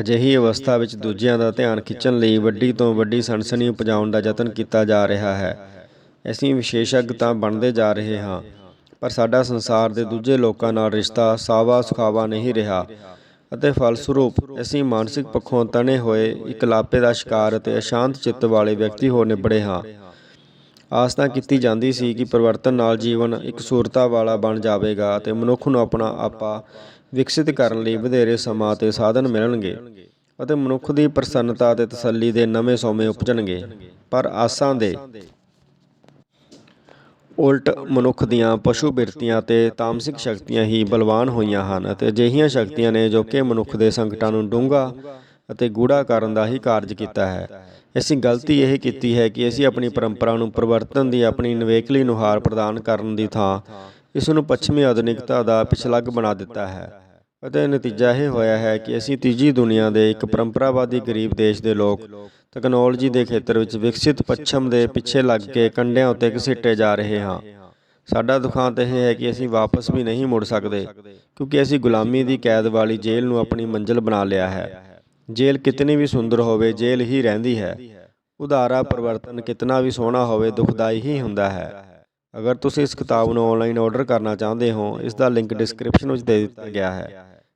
ਅਜਿਹੀ ਅਵਸਥਾ ਵਿੱਚ ਦੂਜਿਆਂ ਦਾ ਧਿਆਨ ਖਿੱਚਣ ਲਈ ਵੱਡੀ ਤੋਂ ਵੱਡੀ ਸਨਸਨੀ ਉਪਜਾਉਣ ਦਾ ਯਤਨ ਕੀਤਾ ਜਾ ਰਿਹਾ ਹੈ। ਅਸੀਂ ਵਿਸ਼ੇਸ਼ੱਗ ਤਾਂ ਬਣਦੇ ਜਾ ਰਹੇ ਹਾਂ। ਪਰ ਸਾਡਾ ਸੰਸਾਰ ਦੇ ਦੂਜੇ ਲੋਕਾਂ ਨਾਲ ਰਿਸ਼ਤਾ ਸਾਵਾ ਸੁਖਾਵਾ ਨਹੀਂ ਰਿਹਾ ਅਤੇ ਫਲਸਰੂਪ ਅਸੀਂ ਮਾਨਸਿਕ ਪੱਖੋਂ ਤਣੇ ਹੋਏ, ਇਕਲਾਪੇ ਦਾ ਸ਼ਿਕਾਰ ਅਤੇ ਅਸ਼ਾਂਤ ਚਿੱਤ ਵਾਲੇ ਵਿਅਕਤੀ ਹੋ ਨਿਬੜੇ ਹਾਂ। ਆਸ ਤਾਂ ਕੀਤੀ ਜਾਂਦੀ ਸੀ ਕਿ ਪਰਿਵਰਤਨ ਨਾਲ ਜੀਵਨ ਇੱਕ ਸੂਰਤਾ ਵਾਲਾ ਬਣ ਜਾਵੇਗਾ ਅਤੇ ਮਨੁੱਖ ਨੂੰ ਆਪਣਾ ਆਪਾ ਵਿਕਸਿਤ ਕਰਨ ਲਈ ਵਧੇਰੇ ਸਮਾਂ ਤੇ ਸਾਧਨ ਮਿਲਣਗੇ ਅਤੇ ਮਨੁੱਖ ਦੀ ਪ੍ਰਸੰਨਤਾ ਅਤੇ ਤਸੱਲੀ ਦੇ ਨਵੇਂ ਸੋਮੇ ਉਪਜਣਗੇ। ਪਰ ਆਸਾਂ ਦੇ ਉਲਟ ਮਨੁੱਖ ਦੀਆਂ ਪਸ਼ੂ ਬਿਰਤੀਆਂ ਤੇ ਤਾਮਸਿਕ ਸ਼ਕਤੀਆਂ ਹੀ ਬਲਵਾਨ ਹੋਈਆਂ ਹਨ ਅਤੇ ਅਜਿਹੀਆਂ ਸ਼ਕਤੀਆਂ ਨੇ ਜੋ ਕਿ ਮਨੁੱਖ ਦੇ ਸੰਕਟਾਂ ਨੂੰ ਡੂੰਘਾ ਅਤੇ ਗੂੜਾ ਕਰਨ ਦਾ ਹੀ ਕਾਰਜ ਕੀਤਾ ਹੈ। ਅਸੀਂ ਗਲਤੀ ਇਹ ਕੀਤੀ ਹੈ ਕਿ ਅਸੀਂ ਆਪਣੀ ਪਰੰਪਰਾ ਨੂੰ ਪਰਿਵਰਤਨ ਦੀ ਆਪਣੀ ਨਵੇਕਲੀ ਨੁਹਾਰ ਪ੍ਰਦਾਨ ਕਰਨ ਦੀ ਥਾਂ, ਇਸ ਨੂੰ ਪੱਛਮੀ ਆਧੁਨਿਕਤਾ ਦਾ ਪਿਛਲੱਗ ਬਣਾ ਦਿੱਤਾ ਹੈ। ਅਤੇ ਨਤੀਜਾ ਇਹ ਹੋਇਆ ਹੈ ਕਿ ਅਸੀਂ ਤੀਜੀ ਦੁਨੀਆ ਦੇ ਇੱਕ ਪਰੰਪਰਾਵਾਦੀ ਗਰੀਬ ਦੇਸ਼ ਦੇ ਲੋਕ ਤਕਨਾਲੋਜੀ ਦੇ ਖੇਤਰ ਵਿੱਚ ਵਿਕਸਿਤ ਪੱਛਮ ਦੇ ਪਿੱਛੇ ਲੱਗ ਕੇ ਕੰਡਿਆਂ ਉੱਤੇ ਘਸੀਟੇ ਜਾ ਰਹੇ ਹਾਂ। ਸਾਡਾ ਦੁਖਾਂਤ ਇਹ ਹੈ ਕਿ ਅਸੀਂ ਵਾਪਸ ਵੀ ਨਹੀਂ ਮੁੜ ਸਕਦੇ, ਕਿਉਂਕਿ ਅਸੀਂ ਗੁਲਾਮੀ ਦੀ ਕੈਦ ਵਾਲੀ ਜੇਲ੍ਹ ਨੂੰ ਆਪਣੀ ਮੰਜ਼ਿਲ ਬਣਾ ਲਿਆ ਹੈ। ਜੇਲ੍ਹ ਕਿਤਨੀ ਵੀ ਸੁੰਦਰ ਹੋਵੇ, ਜੇਲ੍ਹ ਹੀ ਰਹਿੰਦੀ ਹੈ। ਉਧਾਰਾ ਪਰਿਵਰਤਨ ਕਿਤਨਾ ਵੀ ਸੋਹਣਾ ਹੋਵੇ, ਦੁਖਦਾਈ ਹੀ ਹੁੰਦਾ ਹੈ। ਅਗਰ ਤੁਸੀਂ ਇਸ ਕਿਤਾਬ ਨੂੰ ਆਨਲਾਈਨ ਆਰਡਰ ਕਰਨਾ ਚਾਹੁੰਦੇ ਹੋ, ਇਸ ਦਾ ਲਿੰਕ ਡਿਸਕ੍ਰਿਪਸ਼ਨ ਵਿੱਚ ਦੇ ਦਿੱਤਾ ਗਿਆ ਹੈ।